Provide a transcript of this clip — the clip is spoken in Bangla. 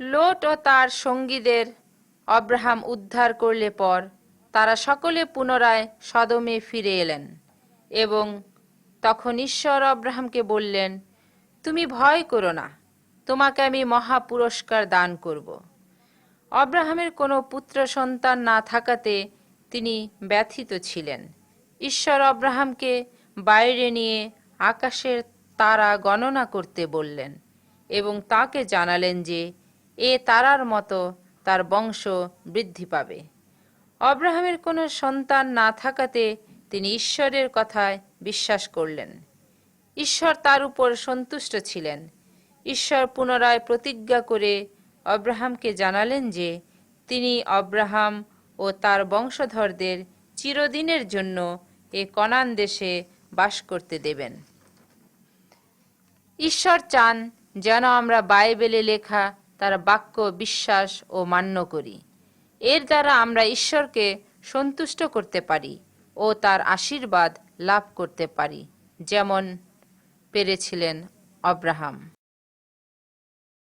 লোট ও তার সঙ্গীদের অব্রাহাম উদ্ধার করলে পর তারা সকলে পুনরায় সদমে ফিরে এলেন এবং তখন ঈশ্বর অব্রাহামকে বললেন, তুমি ভয় করো না, তোমাকে আমি মহা পুরস্কার দান করব। অব্রাহামের কোনো পুত্র সন্তান না থাকাতে তিনি ব্যথিত ছিলেন। ঈশ্বর অব্রাহামকে বাইরে নিয়ে আকাশের তারা গণনা করতে বললেন এবং তাকে জানালেন যে এ তারার মতো তার বংশ বৃদ্ধি পাবে। অব্রাহামের কোনো সন্তান না থাকাতে তিনি ঈশ্বরের কথায় বিশ্বাস করলেন। ঈশ্বর তার উপর সন্তুষ্ট ছিলেন। ঈশ্বর পুনরায় প্রতিজ্ঞা করে অব্রাহামকে জানালেন যে তিনি অব্রাহাম ও তার বংশধরদের চিরদিনের জন্য এ কনান দেশে বাস করতে দেবেন। ঈশ্বর চান যেন আমরা বাইবেলে লেখা তার বাক্য, বিশ্বাস ও মান্য করি। এর দ্বারা আমরা ঈশ্বরকে সন্তুষ্ট করতে পারি ও তার আশীর্বাদ লাভ করতে পারি, যেমন পেরেছিলেন অব্রাহাম